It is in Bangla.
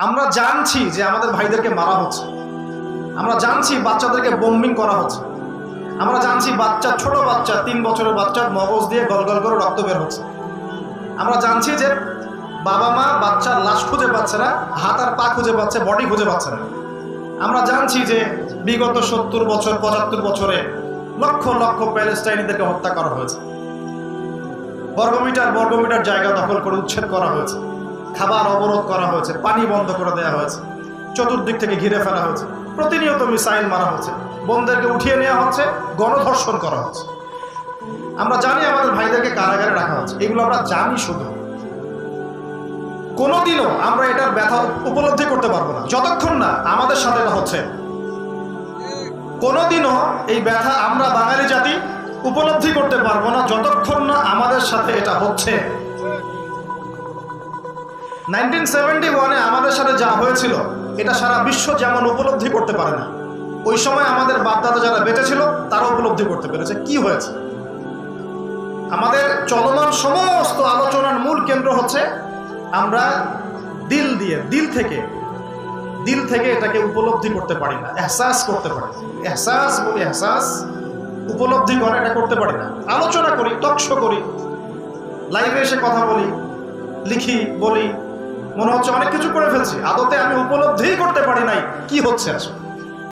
আমরা জানছি যে আমাদের ভাইদেরকে মারা হচ্ছে। আমরা জানছি বাচ্চাদেরকে বোম্বিং করা হচ্ছে। আমরা জানছি বাচ্চা, ছোট বাচ্চা, তিন বছরের বাচ্চার মগজ দিয়ে গলগল করে রক্ত বের হচ্ছে। আমরা জানছি যে বাবা মা বাচ্চার লাশ খুঁজে পাচ্ছে না, হাত আর পা খুঁজে পাচ্ছে বডি খুঁজে পাচ্ছে না। আমরা জানছি যে বিগত সত্তর বছর, পঁচাত্তর বছরে লক্ষ লক্ষ প্যালেস্টাইনিদেরকে হত্যা করা হয়েছে। বর্গমিটার বর্গমিটার জায়গা দখল করে উচ্ছেদ করা হয়েছে। খাবার অবরোধ করা হয়েছে, পানি বন্ধ করে দেওয়া হয়েছে, চতুর্দিক থেকে ঘিরে ফেলা হয়েছে, প্রতিনিয়ত মিসাইল মারা হচ্ছে, বোনদেরকে উঠিয়ে নেওয়া হচ্ছে, গণধর্ষণ করা হচ্ছে। আমরা জানি আমাদের ভাইদেরকে কারাগারে রাখা হচ্ছে, এগুলো আমরা জানি শুধু। কোনোদিনও আমরা এটার ব্যথা উপলব্ধি করতে পারব না, যতক্ষণ না আমাদের সাথে এটা হচ্ছে। কোনোদিনও এই ব্যথা আমরা বাঙালি জাতি উপলব্ধি করতে পারব না, যতক্ষণ না আমাদের সাথে এটা হচ্ছে। নাইনটিন সেভেন্টি ওয়ানে আমাদের সাথে যা হয়েছিল, এটা সারা বিশ্ব যেমন উপলব্ধি করতে পারে না, ওই সময় আমাদের বাপদাদা যারা বেঁচে ছিল তারা উপলব্ধি করতে পেরেছে কি হয়েছে আমাদের চলমান সমস্ত আলোচনার মূল কেন্দ্র হচ্ছে আমরা দিল দিয়ে, দিল থেকে দিল থেকে এটাকে উপলব্ধি করতে পারি না, এহসাস করতে পারি। এহসাস বলি এহসাস, উপলব্ধি করা এটা করতে পারি না আলোচনা করি, টকশো করি, লাইভে এসে কথা বলি, লিখি, বলি মনে হচ্ছে অনেক কিছু করে ফেলছি। আদতে আমি উপলব্ধি করতে পারি নাই। কি হচ্ছে আসলে?